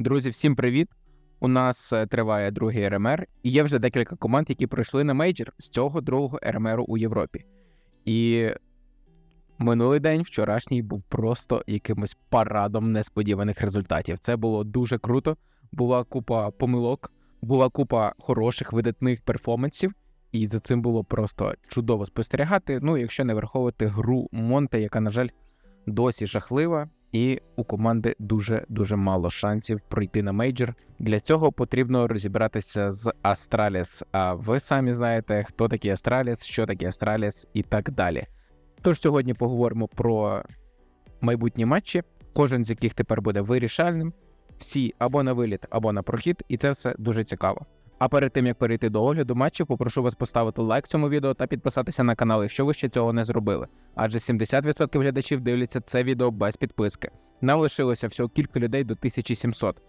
Друзі, всім привіт! У нас е, триває другий РМР, і є вже декілька команд, які пройшли на мейджор з цього другого РМРу у Європі. І минулий день, вчорашній, був просто якимось парадом несподіваних результатів. Це було дуже круто. Була купа помилок, була купа хороших видатних перформансів, і за цим було просто чудово спостерігати. Ну, якщо не враховувати гру Монте, яка, на жаль, досі жахлива. І у команди дуже дуже мало шансів пройти на мейджор. Для цього потрібно розібратися з Астраліс. А ви самі знаєте, хто такий Астраліс, що таке Астраліс і так далі. Тож сьогодні поговоримо про майбутні матчі, кожен з яких тепер буде вирішальним. Всі або на виліт, або на прохід, і це все дуже цікаво. А перед тим як перейти до огляду матчів, попрошу вас поставити лайк цьому відео та підписатися на канал, якщо ви ще цього не зробили. Адже 70% глядачів дивляться це відео без підписки. Нам лишилося всього кілька людей до 1700.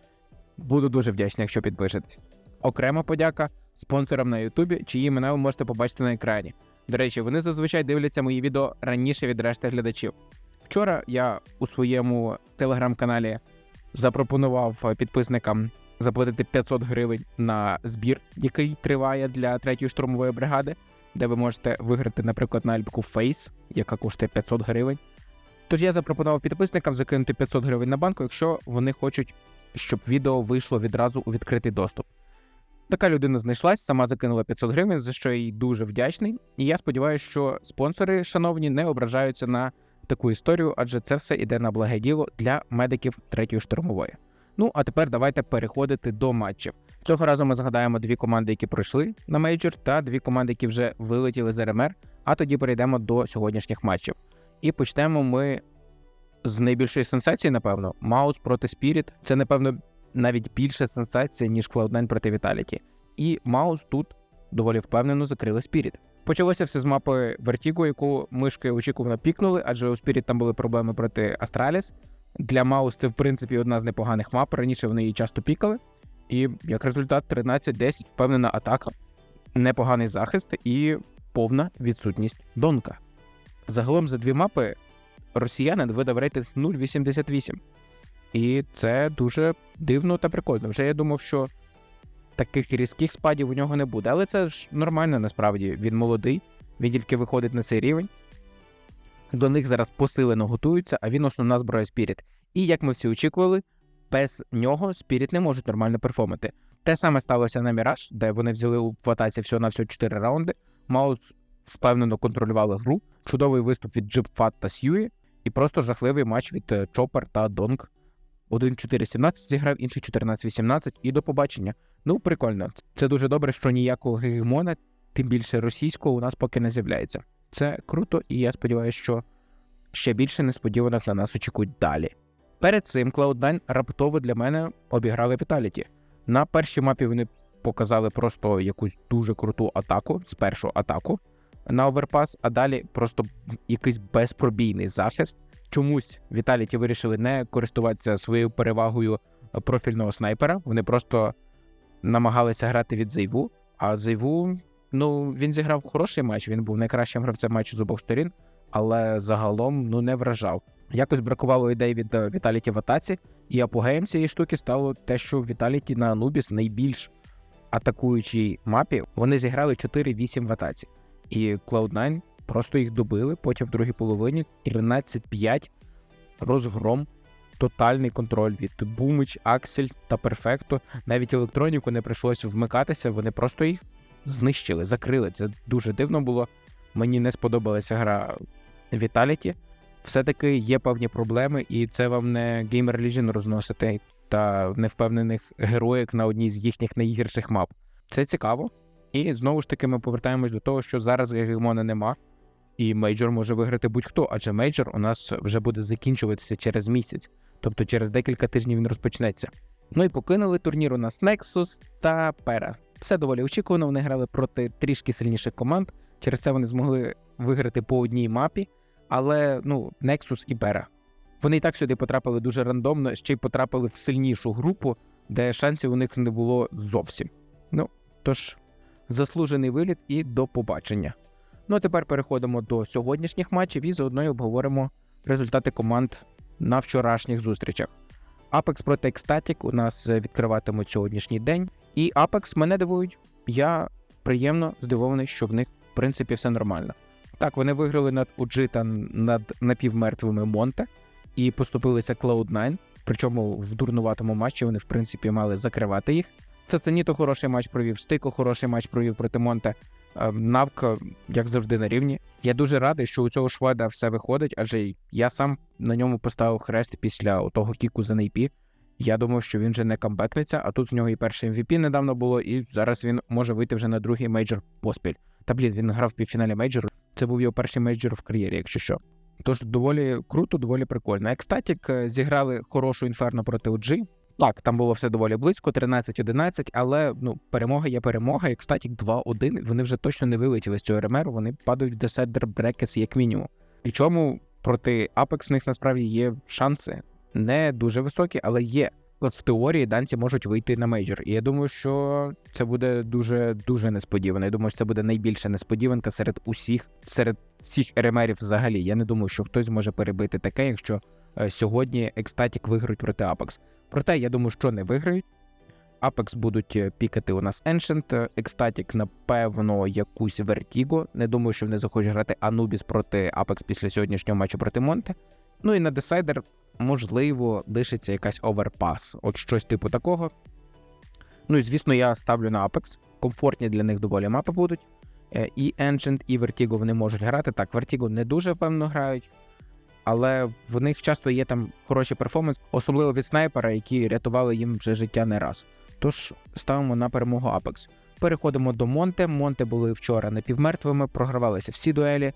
Буду дуже вдячний, якщо підпишетесь. Окрема подяка спонсорам на Ютубі, чиї імена ви можете побачити на екрані. До речі, вони зазвичай дивляться мої відео раніше від решти глядачів. Вчора я у своєму телеграм-каналі запропонував підписникам заплатити 500 гривень на збір, який триває для третьої штурмової бригади, де ви можете виграти, наприклад, наліпку Face, яка коштує 500 гривень. Тож я запропонував підписникам закинути 500 гривень на банку, якщо вони хочуть, щоб відео вийшло відразу у відкритий доступ. Така людина знайшлась, сама закинула 500 гривень, за що я їй дуже вдячний. І я сподіваюся, що спонсори, шановні, не ображаються на таку історію, адже це все йде на благе діло для медиків третьої штурмової. Ну а тепер давайте переходити до матчів. Цього разу ми згадаємо дві команди, які пройшли на мейджор, та дві команди, які вже вилетіли з РМР. А тоді перейдемо до сьогоднішніх матчів. І почнемо ми з найбільшої сенсації, напевно, Маус проти Спіріт. Це, напевно, навіть більша сенсація, ніж Cloud9 проти Віталіті. І Маус тут доволі впевнено закрили Спіріт. Почалося все з мапи Vertigo, яку мишки очікувано пікнули, адже у Спіріт там були проблеми проти Астраліс. Для Маус це, в принципі, одна з непоганих мап. Раніше вони її часто пікали. І як результат, 13-10, впевнена атака, непоганий захист і повна відсутність донка. Загалом за дві мапи росіянин видав рейтинг 0,88. І це дуже дивно та прикольно. Вже я думав, що таких різких спадів у нього не буде. Але це ж нормально насправді. Він молодий, він тільки виходить на цей рівень. До них зараз посилено готуються, а він основна зброя Спіріт. І як ми всі очікували, без нього Спіріт не можуть нормально перформити. Те саме сталося на Міраж, де вони взяли у атаці всього на всього 4 раунди. Маус впевнено контролювали гру, чудовий виступ від Джипфат та Сьюї, і просто жахливий матч від е, Чопер та Донг. Один 4-17 зіграв, інший 14-18, і до побачення. Ну, прикольно. Це дуже добре, що ніякого гегемона, тим більше російського, у нас поки не з'являється. Це круто, і я сподіваюся, що ще більше несподіванок на нас очікують далі. Перед цим Cloud9 раптово для мене обіграли Vitality. На першій мапі вони показали просто якусь дуже круту атаку, з першу атаку на оверпас, а далі просто якийсь безпробійний захист. Чомусь Vitality вирішили не користуватися своєю перевагою профільного снайпера. Вони просто намагалися грати від Зайву, а Зайву Ну, він зіграв хороший матч, він був найкращим гравцем матчу з обох сторін, але загалом ну не вражав. Якось бракувало ідей від е, Віталіті в атаці, і апогеєм цієї штуки стало те, що Віталіті на Анубіс найбільш атакуючій мапі вони зіграли 4-8 в атаці. І Cloud9 просто їх добили. Потім в другій половині 13-5 розгром. Тотальний контроль від Бумич, Аксель та Перфекто. Навіть електроніку не прийшлося вмикатися, вони просто їх знищили, закрили. Це дуже дивно було. Мені не сподобалася гра Vitality. Все-таки є певні проблеми, і це вам не Gamer Legion розносити та невпевнених героїк на одній з їхніх найгірших мап. Це цікаво. І знову ж таки ми повертаємось до того, що зараз гегемона нема, і мейджор може виграти будь-хто, адже мейджор у нас вже буде закінчуватися через місяць, тобто через декілька тижнів він розпочнеться. Ну і покинули турнір у нас Nexus та Pera. Все доволі очікувано. Вони грали проти трішки сильніших команд. Через це вони змогли виграти по одній мапі. Але ну, Nexus і Бера. Вони і так сюди потрапили дуже рандомно, ще й потрапили в сильнішу групу, де шансів у них не було зовсім. Ну, тож, заслужений виліт і до побачення. Ну а тепер переходимо до сьогоднішніх матчів і заодно й обговоримо результати команд на вчорашніх зустрічах. Apex проти Ecstatic у нас е, відкриватимуть сьогоднішній день. І Apex мене дивують. Я приємно здивований, що в них в принципі все нормально. Так, вони виграли над UG та над напівмертвими Монте і поступилися Cloud9. Причому в дурнуватому матчі вони, в принципі, мали закривати їх. Це Ценіто хороший матч провів, Стико хороший матч провів проти Монте. Е, Навка, як завжди, на рівні. Я дуже радий, що у цього шведа все виходить, адже я сам на ньому поставив хрест після того кіку за нейпі. Я думав, що він вже не камбекнеться, а тут в нього і перший MVP недавно було, і зараз він може вийти вже на другий мейджор поспіль. Та блін, він грав в півфіналі мейджору. Це був його перший мейджор в кар'єрі, якщо що. Тож доволі круто, доволі прикольно. Екстатік е, зіграли хорошу інферно проти OG. Так, там було все доволі близько, 13-11, але ну, перемога є перемога. Екстатік 2-1. Вони вже точно не вилетіли з цього ремеру, вони падають в Decider Brackets як мінімум. Причому проти Apex в них насправді є шанси. Не дуже високі, але є. В теорії данці можуть вийти на мейджор. І я думаю, що це буде дуже дуже несподівано. Я думаю, що це буде найбільша несподіванка серед усіх, серед всіх ремерів взагалі. Я не думаю, що хтось зможе перебити таке, якщо е, сьогодні Екстатік виграють проти Apex. Проте я думаю, що не виграють. Apex будуть е, пікати у нас Ancient, Ecstatic, напевно, якусь Vertigo. Не думаю, що вони захочуть грати Anubis проти Apex після сьогоднішнього матчу проти Монте. Ну і на Decider, можливо, лишиться якась Overpass. От щось типу такого. Ну і звісно, я ставлю на Apex. Комфортні для них доволі мапи будуть. Е, І Ancient, і Vertigo вони можуть грати. Так, Vertigo не дуже певно грають але в них часто є там хороший перформанс, особливо від снайпера, які рятували їм вже життя не раз. Тож ставимо на перемогу Apex. Переходимо до Монте. Монте були вчора напівмертвими, програвалися всі дуелі.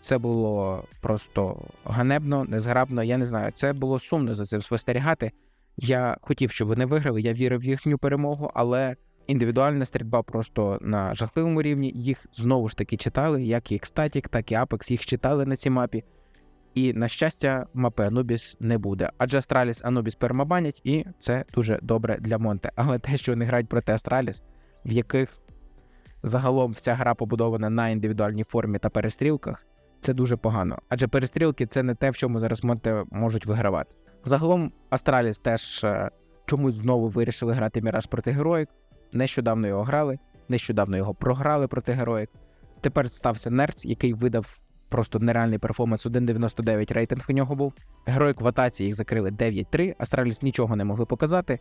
Це було просто ганебно, незграбно. Я не знаю, це було сумно за цим спостерігати. Я хотів, щоб вони виграли. Я вірив в їхню перемогу, але індивідуальна стрільба просто на жахливому рівні. Їх знову ж таки читали, як і Ecstatic, так і Apex, їх читали на цій мапі. І, на щастя, мапи Anubis не буде. Адже Астраліс Anubis перемабанять, і це дуже добре для Монте. Але те, що вони грають проти Астраліс, в яких загалом вся гра побудована на індивідуальній формі та перестрілках, це дуже погано. Адже перестрілки це не те, в чому зараз Монте можуть вигравати. Загалом Астраліс теж е, чомусь знову вирішили грати Міраж проти Героїк. Нещодавно його грали, нещодавно його програли проти Героїк. Тепер стався Нерц, який видав просто нереальний перформанс. 1.99 рейтинг у нього був. Герої кватації їх закрили 9-3. Астраліс нічого не могли показати.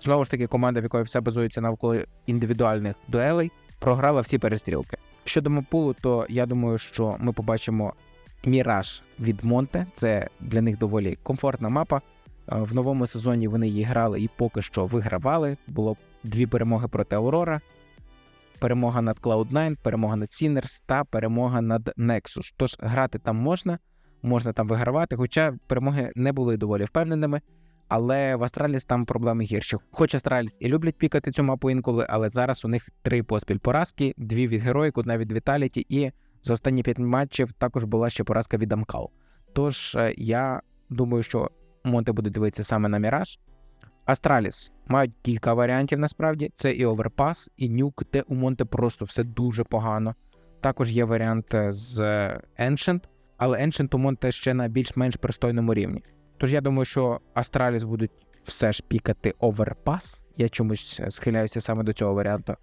Знову ж таки, команда, в якої все базується навколо індивідуальних дуелей, програла всі перестрілки. Щодо мапулу, то я думаю, що ми побачимо міраж від Монте. Це для них доволі комфортна мапа. Е, В новому сезоні вони її грали і поки що вигравали. Було дві перемоги проти Аурора перемога над Cloud9, перемога над Sinners та перемога над Nexus. Тож грати там можна, можна там вигравати, хоча перемоги не були доволі впевненими. Але в Астраліс там проблеми гірші. Хоч Астраліс і люблять пікати цю мапу інколи, але зараз у них три поспіль поразки: дві від Героїк, одна від Віталіті, і за останні п'ять матчів також була ще поразка від Амкал. Тож е, я думаю, що Монте буде дивитися саме на Міраж. Астраліс мають кілька варіантів насправді. Це і Оверпас, і Нюк, де у Монте просто все дуже погано. Також є варіант з Ancient, але Ancient у Монте ще на більш-менш пристойному рівні. Тож я думаю, що Астраліс будуть все ж пікати Оверпас. Я чомусь схиляюся саме до цього варіанту.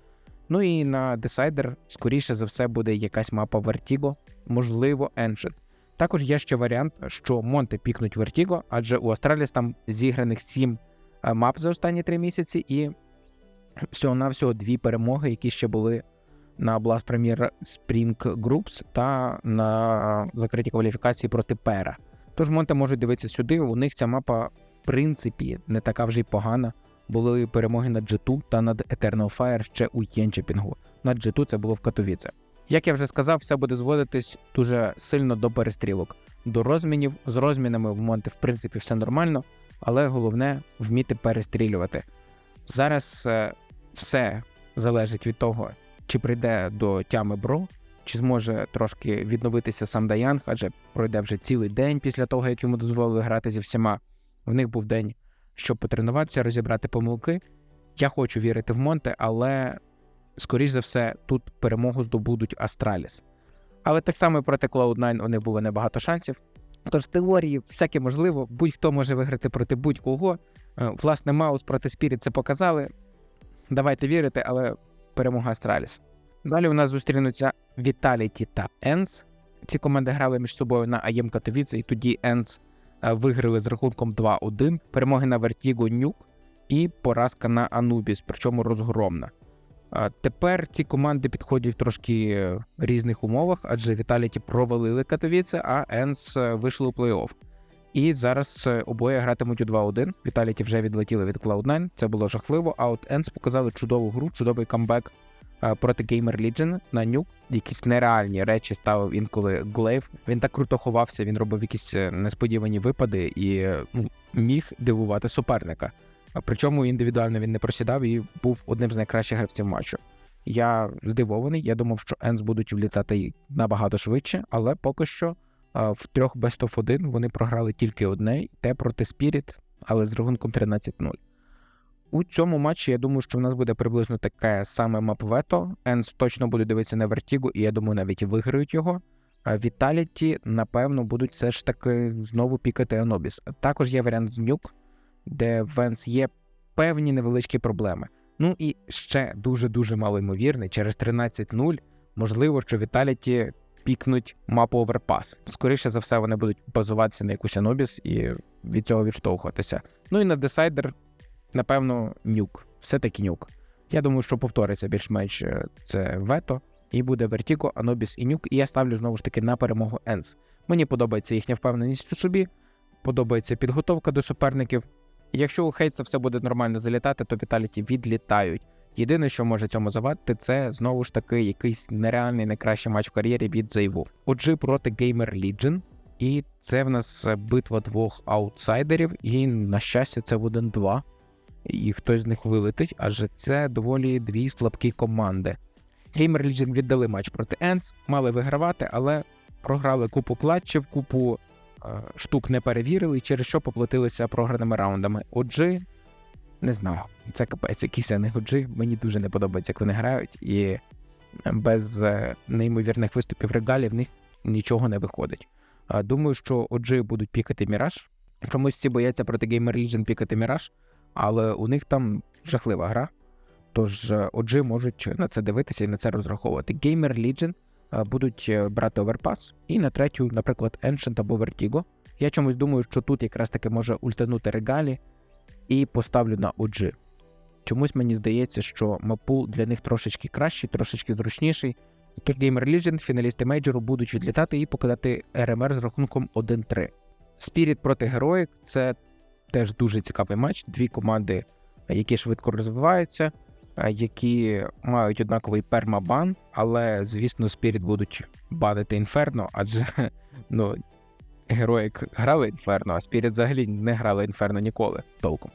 Ну і на Decider, скоріше за все, буде якась мапа Vertigo, можливо, Ancient. Також є ще варіант, що Монте пікнуть Vertigo, адже у Астраліс там зіграних 7 Е, мап за останні три місяці, і всього-навсього дві перемоги, які ще були на Blast Premier Spring Groups та на закритій кваліфікації проти Пера. Тож Монте можуть дивитися сюди. У них ця мапа, в принципі, не така вже й погана. Були перемоги над G2 та над Eternal Fire ще у Єнчепінгу. Над G2 це було в Катовіце. Як я вже сказав, все буде зводитись дуже сильно до перестрілок, до розмінів. З розмінами в Монте, в принципі, все нормально але головне вміти перестрілювати. Зараз е, все залежить від того, чи прийде до тями Бро, чи зможе трошки відновитися сам Даянг, адже пройде вже цілий день після того, як йому дозволили грати зі всіма. В них був день, щоб потренуватися, розібрати помилки. Я хочу вірити в Монте, але, скоріш за все, тут перемогу здобудуть Астраліс. Але так само і проти Cloud9 у них було небагато шансів. Тож в теорії всяке можливо, будь-хто може виграти проти будь-кого. Е, Власне, Маус проти Спіріт це показали. Давайте вірити, але перемога Астраліс. Далі у нас зустрінуться Vitality та Енс. Ці команди грали між собою на АЄМ Катовіце, і тоді Енс е, виграли з рахунком 2-1. Перемоги на Vertigo Нюк і поразка на Анубіс, причому розгромна. Тепер ці команди підходять в трошки е, різних умовах, адже Віталіті провалили Катовіце, а Енс е, вийшли у плей-офф. І зараз обоє гратимуть у 2-1. Віталіті вже відлетіли від Cloud9, це було жахливо. А от Енс показали чудову гру, чудовий камбек проти Gamer Legion на нюк. Якісь нереальні речі ставив інколи Глейв. Він так круто ховався, він робив якісь е, несподівані випади і е, ну, міг дивувати суперника. Причому індивідуально він не просідав і був одним з найкращих гравців матчу. Я здивований. Я думав, що Енс будуть влітати набагато швидше, але поки що в трьох Best of 1 вони програли тільки одне, те проти Spirit, але з рахунком 13-0. У цьому матчі я думаю, що в нас буде приблизно таке саме мапвето. Енс точно буде дивитися на Вертігу, і я думаю, навіть виграють його. А Віталіті, напевно, будуть все ж таки знову пікати Анобіс. Також є варіант з Нюк, де в Енс є певні невеличкі проблеми. Ну і ще дуже-дуже малоймовірний, через 13-0, можливо, що Віталіті пікнуть мапу Оверпас. Скоріше за все, вони будуть базуватися на якусь Анубіс і від цього відштовхуватися. Ну і на десайдер, напевно, нюк. Все-таки нюк. Я думаю, що повториться більш-менш е, це вето, і буде Вертіго, Анобіс і нюк. І я ставлю знову ж таки на перемогу Енс. Мені подобається їхня впевненість у собі, подобається підготовка до суперників. Якщо у Хейтса все буде нормально залітати, то Віталіті відлітають. Єдине, що може цьому завадити, це знову ж таки якийсь нереальний найкращий матч в кар'єрі від Зайву. Отже, проти Gamer Legion. І це в нас битва двох аутсайдерів, і на щастя, це в 1-2. І хтось з них вилетить, адже це доволі дві слабкі команди. Gamer Legion віддали матч проти Ents, мали вигравати, але програли купу клатчів, купу е, штук не перевірили, через що поплатилися програними раундами. Отже, не знаю, це капець, якийсь не годжи. Мені дуже не подобається, як вони грають, і без е, неймовірних виступів регалів в них нічого не виходить. А, Думаю, що OG будуть пікати Міраж. Чомусь всі бояться проти Gamer Legion пікати Міраж, але у них там жахлива гра. Тож е, OG можуть на це дивитися і на це розраховувати. Gamer Legion е, будуть е, брати Overpass, і на третю, наприклад, Ancient або Vertigo. Я чомусь думаю, що тут якраз таки може ультанути регалі і поставлю на OG. Чомусь мені здається, що мапул для них трошечки кращий, трошечки зручніший. Тож Gamer Legion, фіналісти мейджору будуть відлітати і покидати РМР з рахунком 1-3. Spirit проти Heroic – це теж дуже цікавий матч. Дві команди, які швидко розвиваються, які мають однаковий пермабан, але, звісно, Spirit будуть банити Інферно, адже ну, Heroic грали Інферно, а Spirit взагалі не грали Інферно ніколи толком.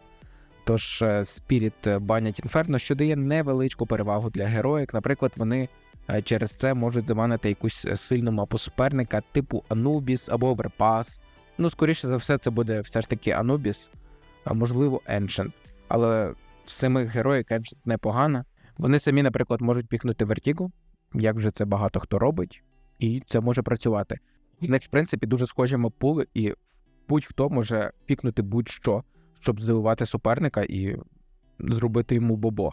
Тож Spirit банять Інферно, що дає невеличку перевагу для Heroic. Наприклад, вони е, через це можуть заманити якусь сильну мапу суперника, типу Anubis або Overpass. Ну, скоріше за все, це буде все ж таки Anubis, а можливо, Ancient. Але в самих героїк Ancient непогана. Вони самі, наприклад, можуть піхнути Vertigo, як вже це багато хто робить, і це може працювати. Них, в принципі, дуже схожі мапули, і будь-хто може пікнути будь-що, щоб здивувати суперника і зробити йому бобо.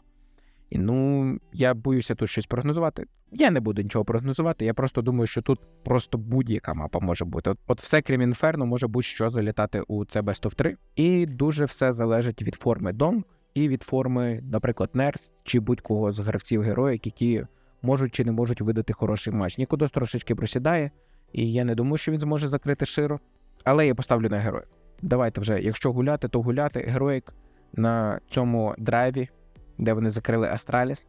Ну, я боюся тут щось прогнозувати. Я не буду нічого прогнозувати. Я просто думаю, що тут просто будь-яка мапа може бути. От, от все, крім інферно, може будь-що залітати у це Best of 3. І дуже все залежить від форми Донг і від форми, наприклад, Нерс чи будь-кого з гравців героїк, які можуть чи не можуть видати хороший матч. Нікудос трошечки просідає, і я не думаю, що він зможе закрити широ. Але я поставлю на героїк. Давайте вже, якщо гуляти, то гуляти. Героїк на цьому драйві, де вони закрили Астраліс.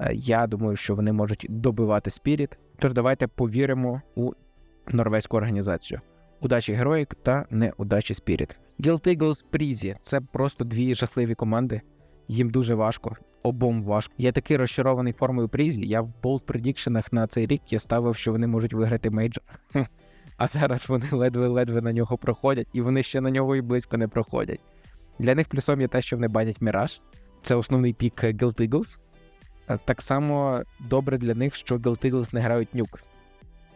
Е, Я думаю, що вони можуть добивати Спіріт. Тож давайте повіримо у норвезьку організацію. Удачі Героїк та неудачі Спіріт. Guild Eagles Прізі це просто дві жахливі команди. Їм дуже важко, обом важко. Я такий розчарований формою Прізі. Я в болт предікшенах на цей рік я ставив, що вони можуть виграти мейджор. А зараз вони ледве-ледве на нього проходять, і вони ще на нього і близько не проходять. Для них плюсом є те, що вони банять Міраж. Це основний пік Guild Eagles. Так само добре для них, що Guild Eagles не грають нюк.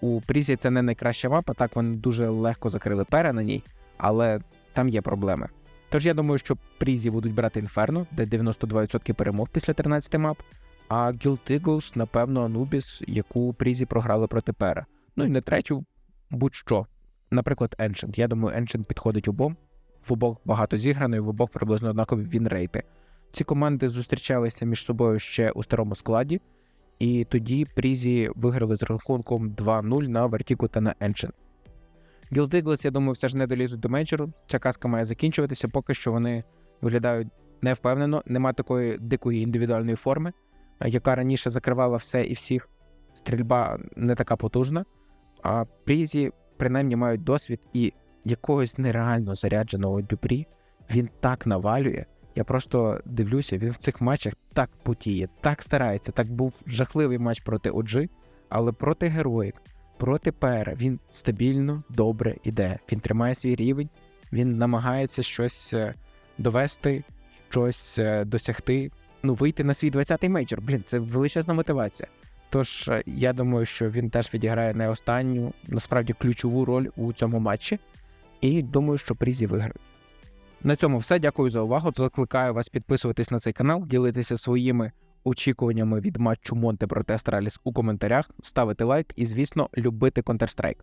у Прізі це не найкраща мапа, так вони дуже легко закрили пера на ній, але там є проблеми. Тож я думаю, що Прізі будуть брати Інферно, де 92% перемог після 13 мап, а Guild Eagles, напевно, Anubis, яку Прізі програли проти пера. Ну і на третю, будь-що. Наприклад, Ancient. Я думаю, Ancient підходить обом. В обох багато зіграно, і в обох приблизно однакові вінрейти. Ці команди зустрічалися між собою ще у старому складі, і тоді Прізі виграли з рахунком 2-0 на Vertigo та на Ancient. Guild я думаю, все ж не долізуть до мейджору. Ця казка має закінчуватися, поки що вони виглядають невпевнено, нема такої дикої індивідуальної форми, яка раніше закривала все і всіх. Стрільба не така потужна, а Прізі принаймні мають досвід і якогось нереально зарядженого дюпрі. Він так навалює. Я просто дивлюся, він в цих матчах так потіє, так старається. Так був жахливий матч проти OG, але проти героїк, проти Пера він стабільно добре іде. Він тримає свій рівень, він намагається щось е, довести, щось е, досягти. Ну, вийти на свій 20-й мейджор. Блін, це величезна мотивація. Тож е, я думаю, що він теж відіграє не останню, насправді ключову роль у цьому матчі. І думаю, що прізі виграють. На цьому все. Дякую за увагу. Закликаю вас підписуватись на цей канал, ділитися своїми очікуваннями від матчу Монте проти Астраліс у коментарях, ставити лайк і, звісно, любити Counter-Strike.